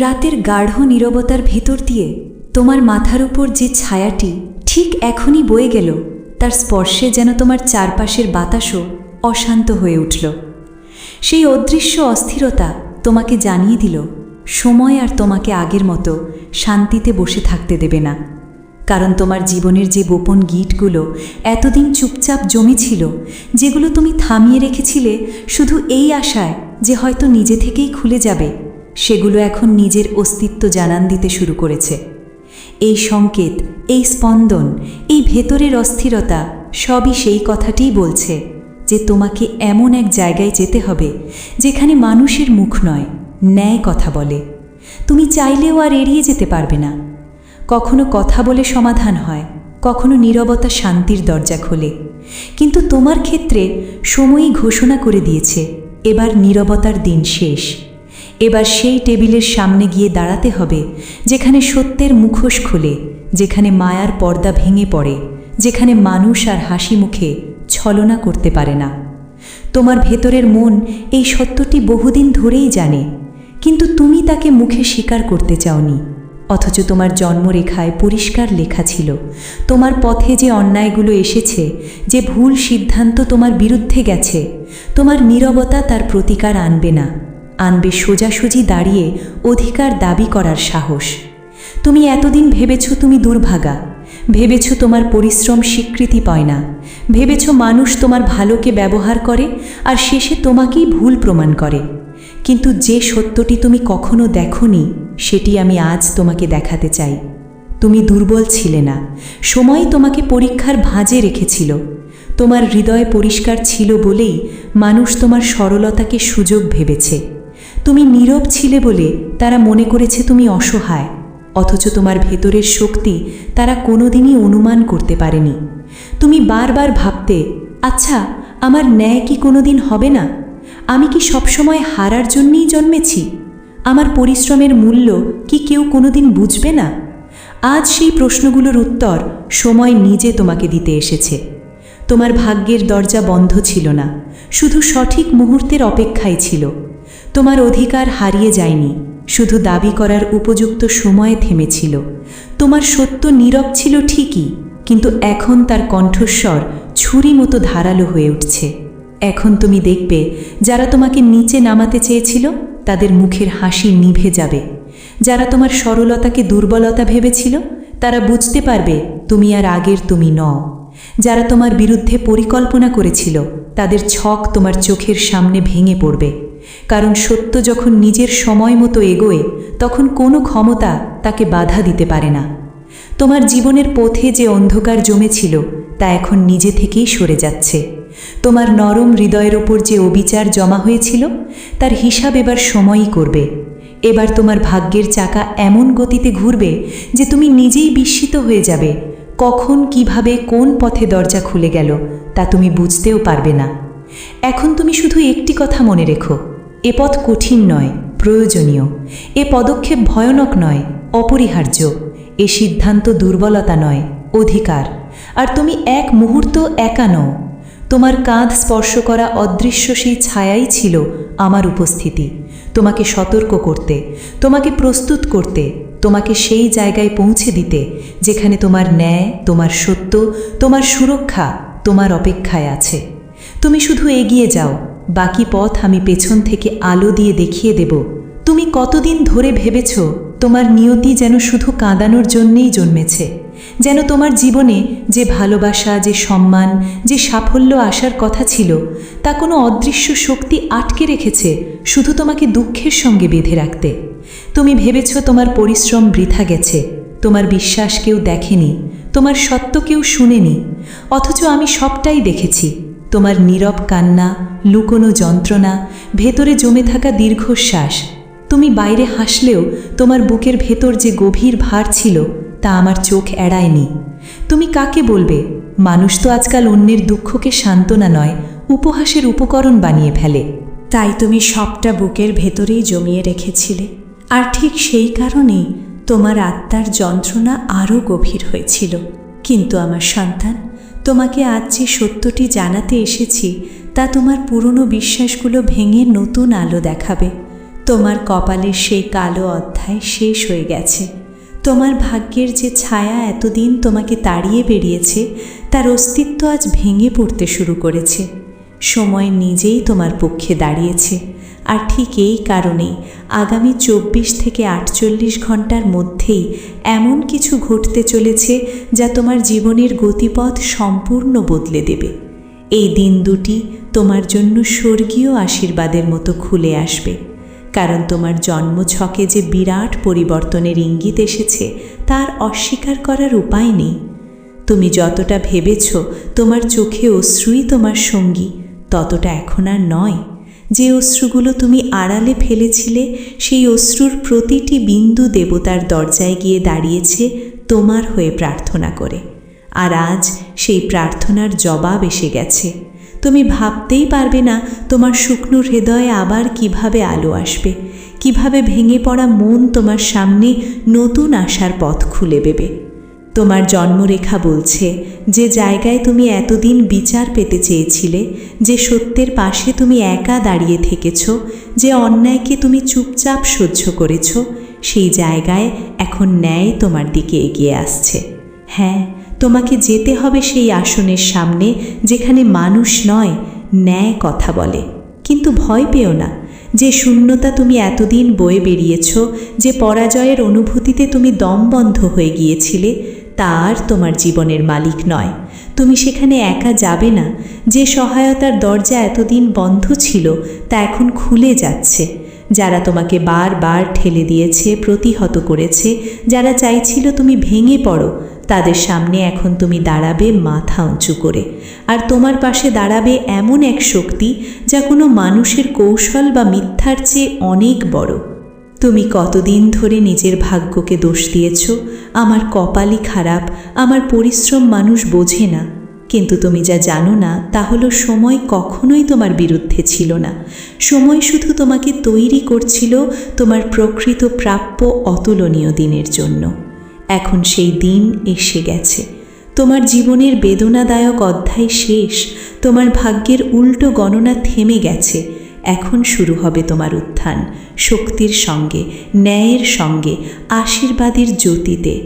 রাতের গাঢ় নীরবতার ভেতর দিয়ে তোমার মাথার উপর যে ছায়াটি ঠিক এখনই বয়ে গেল, তার স্পর্শে যেন তোমার চারপাশের বাতাসও অশান্ত হয়ে উঠল। সেই অদৃশ্য অস্থিরতা তোমাকে জানিয়ে দিল, সময় আর তোমাকে আগের মতো শান্তিতে বসে থাকতে দেবে না। কারণ তোমার জীবনের যে গোপন গিটগুলো এতদিন চুপচাপ জমেছিল, যেগুলো তুমি থামিয়ে রেখেছিলে শুধু এই আশায় যে হয়তো নিজে থেকেই খুলে যাবে সেগুলো এখন নিজের অস্তিত্ব জানান দিতে শুরু করেছে। এই সংকেত, এই স্পন্দন, এই ভেতরের অস্থিরতা সবই সেই কথাটিই বলছে যে তোমাকে এমন এক জায়গায় যেতে হবে যেখানে মানুষের মুখ নয়, ন্যায় কথা বলে। তুমি চাইলেও আর এড়িয়ে যেতে পারবে না। কখনো কথা বলে সমাধান হয়, কখনো নীরবতা শান্তির দরজা খোলে। কিন্তু তোমার ক্ষেত্রে সময়ই ঘোষণা করে দিয়েছে, এবার নীরবতার দিন শেষ। এবার সেই টেবিলের সামনে গিয়ে দাঁড়াতে হবে, যেখানে সত্যের মুখোশ খুলে, যেখানে মায়ার পর্দা ভেঙে পড়ে, যেখানে মানুষ আর হাসি মুখে ছলনা করতে পারে না। তোমার ভেতরের মন এই সত্যটি বহুদিন ধরেই জানে, কিন্তু তুমি তাকে মুখে স্বীকার করতে চাওনি, অথচ তোমার জন্মরেখায় পরিষ্কার লেখা ছিল, তোমার পথে যে অন্যায়গুলো এসেছে, যে ভুল সিদ্ধান্ত তোমার বিরুদ্ধে গেছে, তোমার নীরবতা তার প্রতিকার আনবে না। আনবে সোজাসুজি দাঁড়িয়ে অধিকার দাবি করার সাহস। তুমি এতদিন ভেবেছ তুমি দুর্ভাগা। ভেবেছ তোমার পরিশ্রম স্বীকৃতি পায় না। ভেবেছ মানুষ তোমার ভালোকে ব্যবহার করে আর শেষে তোমাকেই ভুল প্রমাণ করে। কিন্তু যে সত্যটি তুমি কখনো দেখনি, সেটি আমি আজ তোমাকে দেখাতে চাই। তুমি দুর্বল ছিলে না। সময় তোমাকে পরীক্ষার ভাঁজে রেখেছিল। তোমার হৃদয় পরিষ্কার ছিল বলেই মানুষ তোমার সরলতাকে সুযোগ ভেবেছে। তুমি নীরব ছিলে বলে তারা মনে করেছে তুমি অসহায়, অথচ তোমার ভেতরের শক্তি তারা কোনোদিনই অনুমান করতে পারেনি। তুমি বারবার ভাবতে আচ্ছা আমার ন্যায় কি কোনোদিন হবে না? আমি কি সবসময় হারার জন্যই জন্মেছি? আমার পরিশ্রমের মূল্য কি কেউ কোনোদিন বুঝবে না? আজ সেই প্রশ্নগুলোর উত্তর সময় নিজে তোমাকে দিতে এসেছে। তোমার ভাগ্যের দরজা বন্ধ ছিল না, শুধু সঠিক মুহূর্তের অপেক্ষায় ছিল। তোমার অধিকার হারিয়ে যায়নি, শুধু দাবি করার উপযুক্ত সময়ে থেমেছিল। তোমার সত্য নীরব ছিল ঠিকই, কিন্তু এখন তার কণ্ঠস্বর ছুরি মতো ধারালো হয়ে উঠছে। এখন তুমি দেখবে, যারা তোমাকে নিচে নামাতে চেয়েছিল, তাদের মুখের হাসি নিভে যাবে। যারা তোমার সরলতাকে দুর্বলতা ভেবেছিল, তারা বুঝতে পারবে, তুমি আর আগের তুমি নও। যারা তোমার বিরুদ্ধে পরিকল্পনা করেছিল, তাদের ছক তোমার চোখের সামনে ভেঙে পড়বে। কারণ সত্য যখন নিজের সময় মতো এগোয়, তখন কোনো ক্ষমতা তাকে বাধা দিতে পারে না। তোমার জীবনের পথে যে অন্ধকার জমেছিল, তা এখন নিজে থেকেই সরে যাচ্ছে। তোমার নরম হৃদয়ের ওপর যে অবিচার জমা হয়েছিল, তার হিসাব এবার সময়ই করবে। এবার তোমার ভাগ্যের চাকা এমন গতিতে ঘুরবে যে তুমি নিজেই বিস্মিত হয়ে যাবে। কখন, কীভাবে, কোন পথে দরজা খুলে গেল, তা তুমি বুঝতেও পারবে না। এখন তুমি শুধু একটি কথা মনে রেখো। এ পথ কঠিন নয়, প্রয়োজনীয়। এ পদক্ষেপ ভয়ানক নয়, অপরিহার্য। এ সিদ্ধান্ত দুর্বলতা নয়, অধিকার। আর তুমি এক মুহূর্ত একা নও। তোমার কাঁধ স্পর্শ করা অদৃশ্য সেই ছায়াই ছিল আমার উপস্থিতি। তোমাকে সতর্ক করতে, তোমাকে প্রস্তুত করতে, তোমাকে সেই জায়গায় পৌঁছে দিতে, যেখানে তোমার ন্যায়, তোমার সত্য, তোমার সুরক্ষা, তোমার অপেক্ষায় আছে। তুমি শুধু এগিয়ে যাও বাকি পথ আমি পেছন থেকে আলো দিয়ে দেখিয়ে দেব। তুমি কতদিন ধরে ভেবেছ, তোমার নিয়তি যেন শুধু কাঁদানোর জন্যেই জন্মেছে, যেন তোমার জীবনে যে ভালোবাসা, যে সম্মান, যে সাফল্য আসার কথা ছিল, তা কোনো অদৃশ্য শক্তি আটকে রেখেছে শুধু তোমাকে দুঃখের সঙ্গে বেঁধে রাখতে। তুমি ভেবেছ তোমার পরিশ্রম বৃথা গেছে, তোমার বিশ্বাস কেউ দেখেনি, তোমার সত্য কেউ শুনেনি, অথচ আমি সবটাই দেখেছি। তোমার নীরব কান্না, লুকোনো যন্ত্রণা, ভেতরে জমে থাকা দীর্ঘশ্বাস। তুমি বাইরে হাসলেও তোমার বুকের ভেতর যে গভীর ভার ছিল, তা আমার চোখ এড়ায়নি। তুমি কাকে বলবে? মানুষ তো আজকাল অন্যের দুঃখকে সান্ত্বনা নয়, উপহাসের উপকরণ বানিয়ে ফেলে। তাই তুমি সবটা বুকের ভেতরেই জমিয়ে রেখেছিলে। আর ঠিক সেই কারণেই তোমার আত্মার যন্ত্রণা আরও গভীর হয়েছিল। কিন্তু আমার সন্তান তোমাকে আজ যে সত্যটি জানাতে এসেছি, তা তোমার পুরনো বিশ্বাসগুলো ভেঙে নতুন আলো দেখাবে। তোমার কপালের সেই কালো অধ্যায় শেষ হয়ে গেছে। তোমার ভাগ্যের যে ছায়া এতদিন তোমাকে তাড়িয়ে বেরিয়েছে তার অস্তিত্ব আজ ভেঙে পড়তে শুরু করেছে। সময় নিজেই তোমার পক্ষে দাঁড়িয়েছে। আর ঠিক এই কারণেই আগামী চব্বিশ থেকে আটচল্লিশ ঘণ্টার মধ্যেই এমন কিছু ঘটতে চলেছে যা তোমার জীবনের গতিপথ সম্পূর্ণ বদলে দেবে। এই দিন দুটি তোমার জন্য স্বর্গীয় আশীর্বাদের মতো খুলে আসবে। কারণ তোমার জন্মছকে যে বিরাট পরিবর্তনের ইঙ্গিত এসেছে, তার অস্বীকার করার উপায় নেই। তুমি যতটা ভেবেছ তোমার চোখে অশ্রুই তোমার সঙ্গী, ততটা এখন আর নয়। যে অশ্রুগুলো তুমি আড়ালে ফেলেছিলে, সেই অশ্রুর প্রতিটি বিন্দু দেবতার দরজায় গিয়ে দাঁড়িয়েছে, তোমার হয়ে প্রার্থনা করে। আর আজ সেই প্রার্থনার জবাব এসে গেছে। তুমি ভাবতেই পারবে না তোমার শুকনো হৃদয়ে আবার কীভাবে আলো আসবে, কীভাবে ভেঙে পড়া মন তোমার সামনে নতুন আশার পথ খুলে দেবে। তোমার জন্মরেখা বলছে, যে জায়গায় তুমি এতদিন বিচার পেতে চেয়েছিলে, যে সত্যের পাশে তুমি একা দাঁড়িয়ে থেকেছ, যে অন্যায়কে তুমি চুপচাপ সহ্য করেছ, সেই জায়গায় এখন ন্যায় তোমার দিকে এগিয়ে আসছে। হ্যাঁ তোমাকে যেতে হবে সেই আসনের সামনে, যেখানে মানুষ নয়, ন্যায় কথা বলে। কিন্তু ভয় পেও না, যে শূন্যতা তুমি এতদিন বয়ে বেরিয়েছ, যে পরাজয়ের অনুভূতিতে তুমি দমবন্ধ হয়ে গিয়েছিলে তার তোমার জীবনের মালিক নয়। তুমি সেখানে একা যাবে না। যে সহায়তার দরজা এতদিন বন্ধ ছিল, তা এখন খুলে যাচ্ছে। যারা তোমাকে বারবার ঠেলে দিয়েছে, প্রতিহত করেছে, যারা চাইছিল তুমি ভেঙে পড়ো, তাদের সামনে এখন তুমি দাঁড়াবে মাথা উঁচু করে। আর তোমার পাশে দাঁড়াবে এমন এক শক্তি, যা কোনো মানুষের কৌশল বা মিথ্যার চেয়ে অনেক বড়। তুমি কতদিন ধরে নিজের ভাগ্যকে দোষ দিয়েছ? আমার কপালই খারাপ, আমার পরিশ্রম মানুষ বোঝে না। কিন্তু তুমি যা জানো না, তা হলো সময় কখনোই তোমার বিরুদ্ধে ছিল না। সময় শুধু তোমাকে তৈরি করছিল তোমার প্রকৃত প্রাপ্য অতুলনীয় দিনের জন্য। এখন সেই দিন এসে গেছে। তোমার জীবনের বেদনাদায়ক অধ্যায় শেষ। তোমার ভাগ্যের উল্টো গণনা থেমে গেছে। এখন শুরু হবে তোমার উত্থান, শক্তির সঙ্গে, ন্যায়ের সঙ্গে, আশীর্বাদের জ্যোতিতে।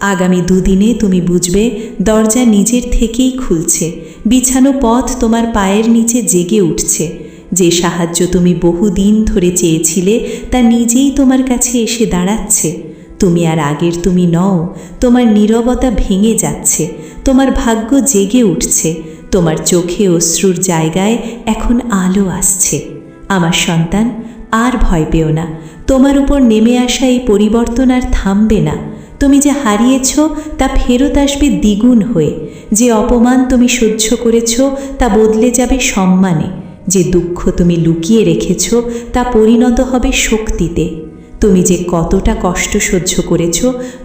আগামী দুদিনে তুমি বুঝবে, দরজা নিজের থেকেই খুলছে, বিছানো পথ তোমার পায়ের নিচে জেগে উঠছে। যে সাহায্য তুমি বহুদিন ধরে চেয়েছিলে, তা নিজেই তোমার কাছে এসে দাঁড়াচ্ছে। তুমি আর আগের তুমি নও, তোমার নীরবতা ভেঙে যাচ্ছে, তোমার ভাগ্য জেগে উঠছে, তোমার চোখে অশ্রুর জায়গায় এখন আলো আসছে। আমার সন্তান, আর ভয় পেও না। তোমার উপর নেমে আসা এই পরিবর্তন আর থামবে না। তুমি যে হারিয়েছ, তা ফেরত আসবে দ্বিগুণ হয়ে। যে অপমান তুমি সহ্য করেছ, তা বদলে যাবে সম্মানে। যে দুঃখ তুমি লুকিয়ে রেখেছ, তা পরিণত হবে শক্তিতে। তুমি যে কতটা কষ্ট সহ্য করেছ,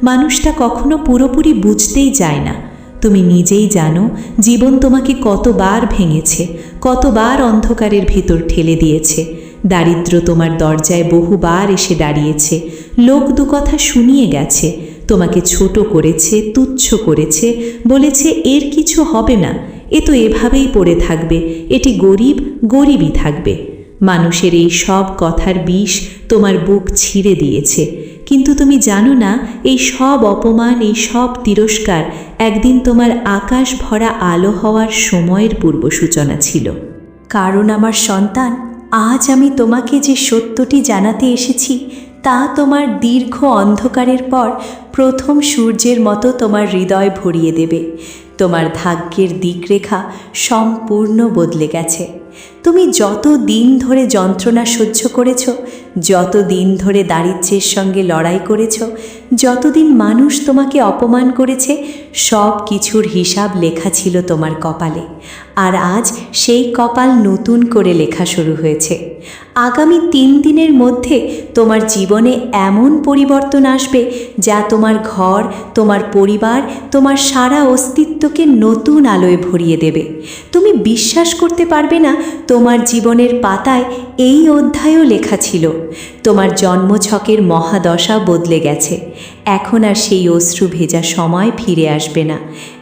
মানুষটা কখনো পুরোপুরি বুঝতেই যায় না। তুমি নিজেই জানো, জীবন তোমাকে কতবার ভেঙেছে, কতবার অন্ধকারের ভিতর ঠেলে দিয়েছে। দারিদ্র তোমার দরজায় বহুবার এসে দাঁড়িয়েছে। লোক দু কথা শুনিয়ে গেছে, তোমাকে ছোট করেছে, তুচ্ছ করেছে, বলেছে, এর কিছু হবে না, এ তো এভাবেই পড়ে থাকবে, এটি গরিব, গরিবই থাকবে। মানুষের এই সব কথার বিষ তোমার বুক ছিঁড়ে দিয়েছে। কিন্তু তুমি জানো না, এই সব অপমান, এই সব তিরস্কার একদিন তোমার আকাশ ভরা আলো হওয়ার সময়ের পূর্ব সূচনা ছিল। কারণ আমার সন্তান, আজ আমি তোমাকে যে সত্যটি জানাতে এসেছি, তা তোমার দীর্ঘ অন্ধকারের পর প্রথম সূর্যের মতো তোমার হৃদয় ভরিয়ে দেবে। তোমার ভাগ্যের দিকরেখা সম্পূর্ণ বদলে গেছে। তুমি যত দিন ধরে যন্ত্রণা সহ্য করেছ, যত দিন ধরে দারিদ্র্যের সঙ্গে লড়াই করেছ, যতদিন মানুষ তোমাকে অপমান করেছে, সব কিছুর হিসাব লেখা ছিল তোমার কপালে। আর আজ সেই কপাল নতুন করে লেখা শুরু হয়েছে। আগামী তিন দিনের মধ্যে তোমার জীবনে এমন পরিবর্তন আসবে যা তোমার ঘর, তোমার পরিবার, তোমার সারা অস্তিত্বকে নতুন আলোয় ভরিয়ে দেবে। তুমি বিশ্বাস করতে পারবে না তোমার জীবনের পাতায় এই অধ্যায়ও লেখা ছিল। তোমার জন্মছকের মহাদশা বদলে গেছে। এখন আর সেই অশ্রু ভেজা সময় ফিরে আসবে না।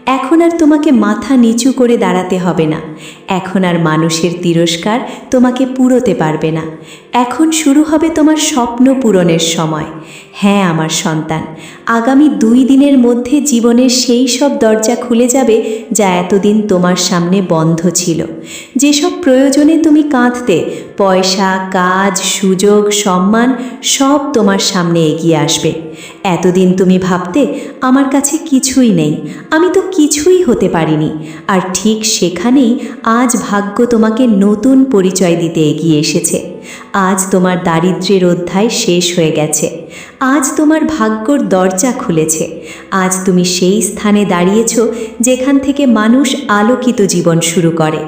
এখন আর তোমাকে মাথা নিচু করে দাঁড়াতে হবে না। এখন আর মানুষের তিরস্কার তোমাকে পুরোতে পারবে না। এখন শুরু হবে তোমার স্বপ্ন পূরণের সময়। হ্যাঁ আমার সন্তান, আগামী দুই দিনের মধ্যে জীবনের সেই সব দরজা খুলে যাবে যা এতদিন তোমার সামনে বন্ধ ছিল। যেসব প্রয়োজনে তুমি কাঁদতে পয়সা, কাজ, সুযোগ, সম্মান সব তোমার সামনে এগিয়ে আসবে। এতদিন তুমি ভাবতে আমার কাছে কিছুই নেই, আমি তো কিছুই হতে পারিনি। আর ঠিক সেখানেই আজ ভাগ্য তোমাকে নতুন পরিচয় দিতে এগিয়ে এসেছে। আজ তোমার দারিদ্র্যের অধ্যায় শেষ হয়ে গেছে। আজ তোমার ভাগ্যর দরজা খুলেছে। আজ তুমি সেই স্থানে দাঁড়িয়েছ যেখান থেকে মানুষ আলোকিত জীবন শুরু করে।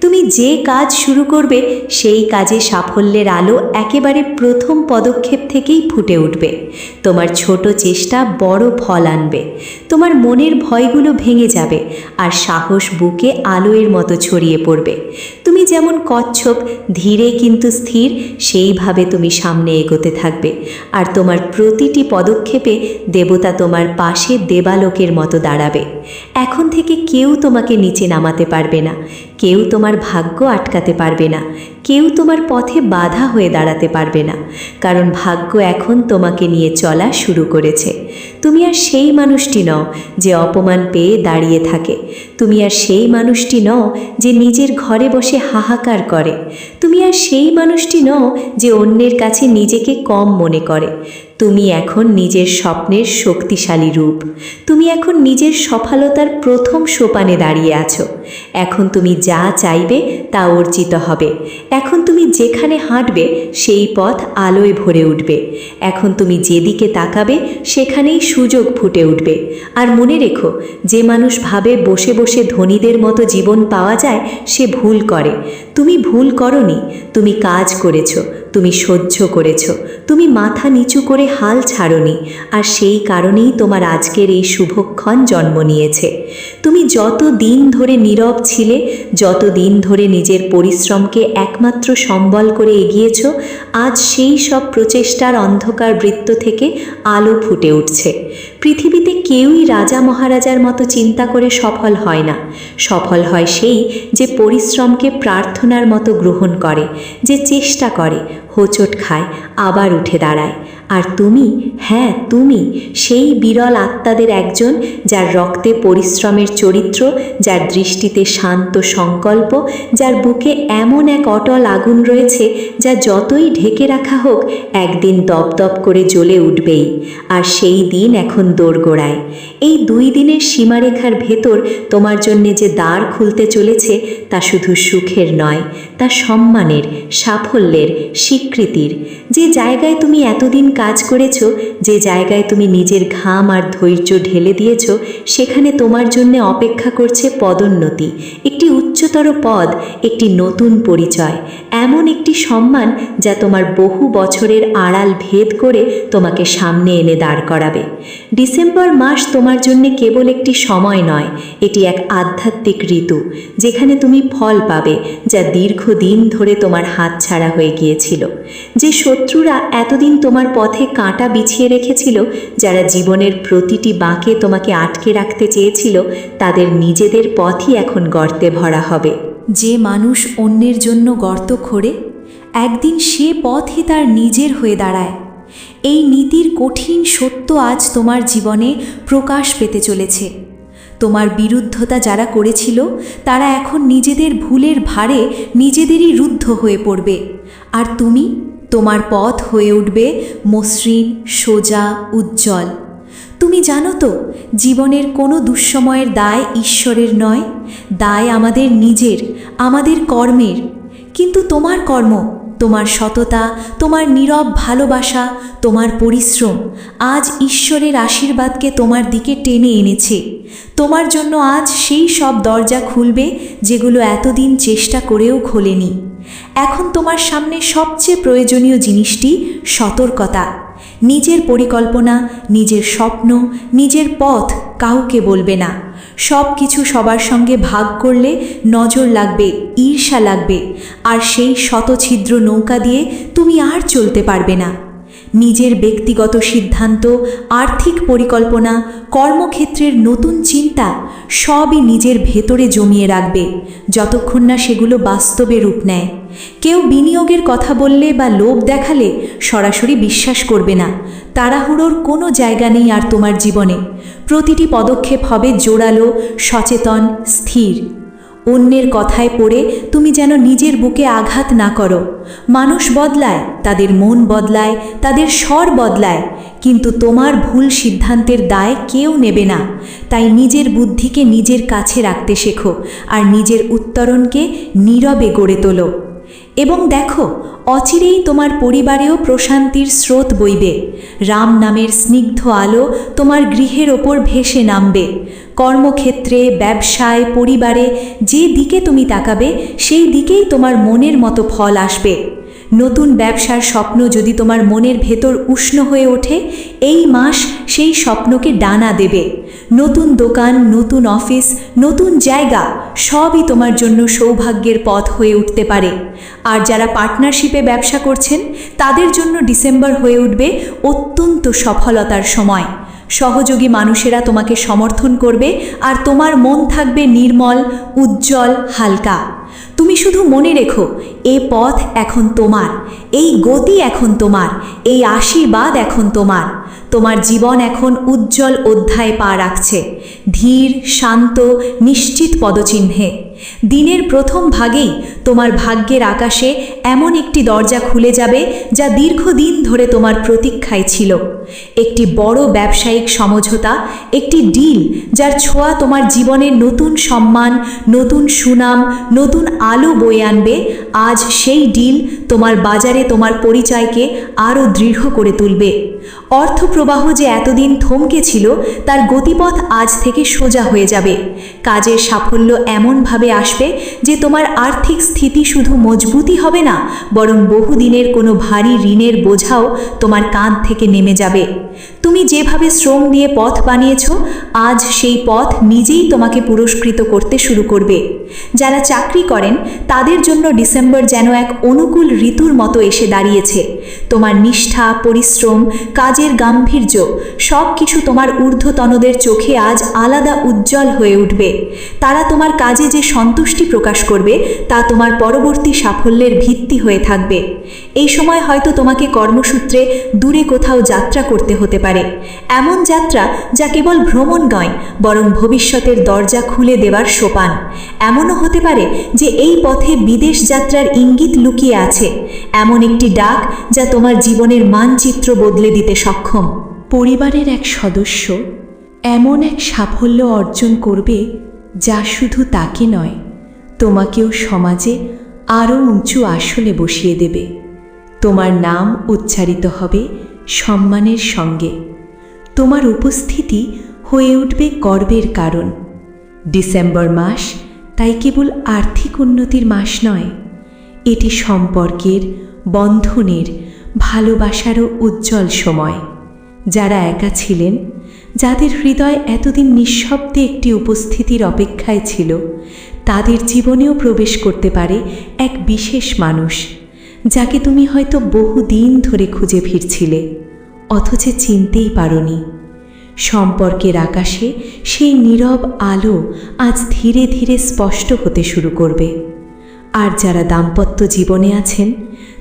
তুমি যে কাজ শুরু করবে, সেই কাজে সাফল্যের আলো একেবারে প্রথম পদক্ষেপ থেকেই ফুটে উঠবে। তোমার ছোট চেষ্টা বড় ফল আনবে। তোমার মনের ভয়গুলো ভেঙে যাবে আর সাহস বুকে আলোয়ের মতো ছড়িয়ে পড়বে। তুমি যেমন কচ্ছপ, ধীরে কিন্তু স্থির, সেইভাবে তুমি সামনে এগোতে থাকবে। আর তোমার প্রতিটি পদক্ষেপে দেবতা তোমার পাশে দেবালোকের মতো দাঁড়াবে। এখন থেকে কেউ তোমাকে নিচে নামাতে পারবে না। কেউ তোমার ভাগ্য আটকাতে পারবে না। কেউ তোমার পথে বাধা হয়ে দাঁড়াতে পারবে না। কারণ ভাগ্য এখন তোমাকে নিয়ে চলা শুরু করেছে। তুমি আর সেই মানুষটি নও যে অপমান পেয়ে দাঁড়িয়ে থাকে। তুমি আর সেই মানুষটি নও যে নিজের ঘরে বসে হাহাকার করে। তুমি আর সেই মানুষটি নও যে অন্যের কাছে নিজেকে কম মনে করে। তুমি এখন নিজের স্বপ্নের শক্তিশালী রূপ। তুমি এখন নিজের সফলতার প্রথম সোপানে দাঁড়িয়ে আছো। এখন তুমি যা চাইবে তা অর্জিত হবে। এখন তুমি যেখানে হাঁটবে, সেই পথ আলোয় ভরে উঠবে। এখন তুমি যেদিকে তাকাবে, সেখানেই সুযোগ ফুটে উঠবে। আর মনে রেখো, যে মানুষ ভাবে বসে বসে ধনীদের মতো জীবন পাওয়া যায়, সে ভুল করে। তুমি ভুল করনি, তুমি কাজ করেছ তুমি সহ্য করেছ। তুমি মাথা নিচু করে হাল ছাড়নি, আর সেই কারণেই তোমার আজকের এই শুভক্ষণ জন্ম নিয়েছে। তুমি যত দিন ধরে নীরব ছিলে, যত দিন ধরে নিজের পরিশ্রমকে একমাত্র সম্বল করে এগিয়েছ, আজ সেই সব প্রচেষ্টার অন্ধকার বৃত্ত থেকে আলো ফুটে উঠছে। পৃথিবীতে কেউই রাজা মহারাজার মতো চিন্তা করে সফল হয় না। সফল হয় সেই যে পরিশ্রমকে প্রার্থনার মতো গ্রহণ করে, যে চেষ্টা করে হোঁচট খায়, আবার উঠে দাঁড়ায়। আর তুমি? হ্যাঁ তুমি। সেই বিরল আত্মাদের একজন যার রক্তে পরিশ্রমের চরিত্র, যার দৃষ্টিতে শান্ত সংকল্প, যার বুকে এমন এক অটল আগুন রয়েছে যা যতই ঢেকে রাখা হোক, একদিন দপদপ করে জ্বলে উঠবেই। আর সেই দিন এখন দোরগোড়ায়। এই দুই দিনের সীমারেখার ভেতর তোমার জন্যে যে দ্বার খুলতে চলেছে, তা শুধু সুখের নয়, তা সম্মানের, সাফল্যের স্বীকৃতির। যে জায়গায় তুমি এতদিন কাজ করেছ, যে জায়গায় তুমি নিজের ঘাম আর ধৈর্য ঢেলে দিয়েছ, সেখানে তোমার জন্য অপেক্ষা করছে পদোন্নতি। উচ্চতর পদ একটি নতুন পরিচয়, এমন একটি সম্মান যা তোমার বহু বছরের আড়াল ভেদ করে তোমাকে সামনে এনে দাঁড় করাবে। ডিসেম্বর মাস তোমার জন্য কেবল একটি সময় নয়, এটি এক আধ্যাত্মিক ঋতু, যেখানে তুমি ফল পাবে যা দীর্ঘদিন ধরে তোমার হাত ছাড়া হয়ে গিয়েছিল। যে শত্রুরা এতদিন তোমার পথে কাঁটা বিছিয়ে রেখেছিল, যারা জীবনের প্রতিটি বাঁকে তোমাকে আটকে রাখতে চেয়েছিল, তাদের নিজেদের পথই এখন গর্তে ভরা হবে। যে মানুষ অন্যের জন্য গর্ত খোঁড়ে, একদিন সে পথই তার নিজের হয়ে দাঁড়ায়। এই নীতির কঠিন সত্য আজ তোমার জীবনে প্রকাশ পেতে চলেছে। তোমার বিরুদ্ধতা যারা করেছিল, তারা এখন নিজেদের ভুলের ভারে নিজেদেরই রুদ্ধ হয়ে পড়বে। আর তুমি তোমার পথ হয়ে উঠবে মসৃণ, সোজা, উজ্জ্বল। তুমি জানো তো, জীবনের কোনো দুঃসময়ের দায় ঈশ্বরের নয়, দায় আমাদের নিজের, আমাদের কর্মের। কিন্তু তোমার কর্ম, তোমার সততা, তোমার নীরব ভালোবাসা, তোমার পরিশ্রম, আজ ঈশ্বরের আশীর্বাদকে তোমার দিকে টেনে এনেছে। তোমার জন্য আজ সেই সব দরজা খুলবে যেগুলো এতদিন চেষ্টা করেও খোলেনি। এখন তোমার সামনে সবচেয়ে প্রয়োজনীয় জিনিসটি সতর্কতা। নিজের পরিকল্পনা, নিজের স্বপ্ন, নিজের পথ কাউকে বলবে না। সব কিছু সবার সঙ্গে ভাগ করলে নজর লাগবে, ঈর্ষা লাগবে। আর সেই শতছিদ্র নৌকা দিয়ে তুমি আর চলতে পারবে না। নিজের ব্যক্তিগত সিদ্ধান্ত, আর্থিক পরিকল্পনা, কর্মক্ষেত্রের নতুন চিন্তা সবই নিজের ভেতরে জমিয়ে রাখবে, যতক্ষণ না সেগুলো বাস্তবে রূপ নেয়। কেউ বিনিয়োগের কথা বললে বা লোভ দেখালে সরাসরি বিশ্বাস করবে না। তাড়াহুড়োর কোনো জায়গা নেই আর তোমার জীবনে। প্রতিটি পদক্ষেপ হবে জোরালো, সচেতন, স্থির। অন্যের কথায় পড়ে তুমি যেন নিজের বুকে আঘাত না করো। মানুষ বদলায়, তাদের মন বদলায়, তাদের স্বর বদলায়, কিন্তু তোমার ভুল সিদ্ধান্তের দায় কেউ নেবে না। তাই নিজের বুদ্ধিকে নিজের কাছে রাখতে শেখো আর নিজের উত্তরণকে নীরবে গড়ে তোলো। এবং দেখো, অচিরেই তোমার পরিবারেও প্রশান্তির স্রোত বইবে। রাম নামের স্নিগ্ধ আলো তোমার গৃহের ওপর ভেসে নামবে। কর্মক্ষেত্রে, ব্যবসায়, পরিবারে যে দিকে তুমি তাকাবে, সেই দিকেই তোমার মনের মতো ফল আসবে। নতুন ব্যবসার স্বপ্ন যদি তোমার মনের ভেতর উষ্ণ হয়ে ওঠে, এই মাস সেই স্বপ্নকে ডানা দেবে। নতুন দোকান, নতুন অফিস, নতুন জায়গা, সবই তোমার জন্য সৌভাগ্যের পথ হয়ে উঠতে পারে। আর যারা পার্টনারশিপে ব্যবসা করছেন, তাদের জন্য ডিসেম্বর হয়ে উঠবে অত্যন্ত সফলতার সময়। সহযোগী মানুষেরা তোমাকে সমর্থন করবে আর তোমার মন থাকবে নির্মল, উজ্জ্বল, হালকা। তুমি শুধু মনে রেখো, এ পথ এখন তোমার, এই গতি এখন তোমার, এই আশীর্বাদ এখন তোমার। তোমার জীবন এখন উজ্জ্বল অধ্যায় পা রাখছে। ধীর, শান্ত, নিশ্চিত পদচিহ্নে। দিনের প্রথম ভাগেই তোমার ভাগ্যের আকাশে এমন একটি দরজা খুলে যাবে যা দীর্ঘদিন ধরে তোমার প্রতীক্ষায় ছিল। একটি বড় ব্যবসায়িক সমঝোতা, একটি ডিল যার ছোঁয়া তোমার জীবনের নতুন সম্মান, নতুন সুনাম, নতুন আলো বয়ে আনবে, আজ সেই ডিল তোমার বাজারে তোমার পরিচয়কে আরও দৃঢ় করে তুলবে। অর্থপ্রবাহ যে এতদিন থমকে ছিল, তার গতিপথ আজ থেকে সোজা হয়ে যাবে। কাজের সাফল্য এমনভাবে আসবে যে তোমার আর্থিক স্থিতি শুধু মজবুতই হবে না, বরং বহুদিনের কোনো ভারী ঋণের বোঝাও তোমার কাঁধ থেকে নেমে যাবে। তুমি যেভাবে শ্রম দিয়ে পথ বানিয়েছ, আজ সেই পথ নিজেই তোমাকে পুরস্কৃত করতে শুরু করবে। যারা চাকরি করেন, তাদের জন্য ডিসেম্বর যেন এক অনুকূল ঋতুর মতো এসে দাঁড়িয়েছে। তোমার নিষ্ঠা, পরিশ্রম, কাজের গাম্ভীর্য, সব কিছু তোমার ঊর্ধ্বতনদের চোখে আজ আলাদা উজ্জ্বল হয়ে উঠবে। তারা তোমার কাজে যে সন্তুষ্টি প্রকাশ করবে, তা তোমার পরবর্তী সাফল্যের ভিত্তি হয়ে থাকবে। এই সময় হয়তো তোমাকে কর্মসূত্রে দূরে কোথাও যাত্রা করতে হতে পারে। এমন যাত্রা যা কেবল ভ্রমণ নয়, বরং ভবিষ্যতের দরজা খুলে দেওয়ার সোপান। এমনও হতে পারে যে এই পথে বিদেশ যাত্রার ইঙ্গিত লুকিয়ে আছে। এমন একটি ডাক যা তোমার জীবনের মানচিত্র বদলে দিতে সক্ষম। পরিবারের এক সদস্য এমন এক সাফল্য অর্জন করবে যা শুধু তাকে নয়, তোমাকেও সমাজে আরও উঁচু আসনে বসিয়ে দেবে। তোমার নাম উচ্চারিত হবে সম্মানের সঙ্গে। তোমার উপস্থিতি হয়ে উঠবে গর্বের কারণ। ডিসেম্বর মাস তাই কেবল আর্থিক উন্নতির মাস নয়। এটি সম্পর্কের, বন্ধনের, ভালোবাসারও উজ্জ্বল সময়। যারা একা ছিলেন, যাদের হৃদয় এতদিন নিঃশব্দে একটি উপস্থিতির অপেক্ষায় ছিল তাদের জীবনেও প্রবেশ করতে পারে এক বিশেষ মানুষ, যাকে তুমি হয়তো বহুদিন ধরে খুঁজে ফিরছিলে, অথচ চিনতেই পারোনি। সম্পর্কের আকাশে সেই নীরব আলো আজ ধীরে ধীরে স্পষ্ট হতে শুরু করবে। আর যারা দাম্পত্য জীবনে আছেন,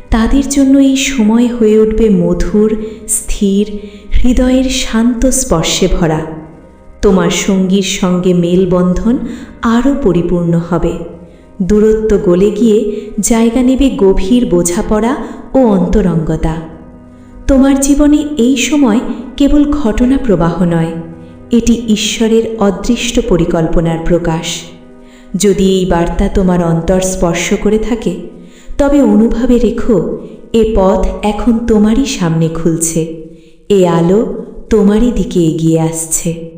তাদের জন্য এই সময় হয়ে উঠবে মধুর, স্থির, হৃদয়ের শান্ত স্পর্শে ভরা। তোমার সঙ্গীর সঙ্গে মেলবন্ধন আরও পরিপূর্ণ হবে। দূরত্ব গলে গিয়ে জায়গা নেবে গভীর বোঝাপড়া ও অন্তরঙ্গতা। তোমার জীবনে এই সময় কেবল ঘটনা প্রবাহ নয়, এটি ঈশ্বরের অদৃষ্ট পরিকল্পনার প্রকাশ। যদি এই বার্তা তোমার অন্তর স্পর্শ করে থাকে, তবে অনুভবে রেখো, এ পথ এখন তোমারই সামনে খুলছে, এ আলো তোমারই দিকে এগিয়ে আসছে।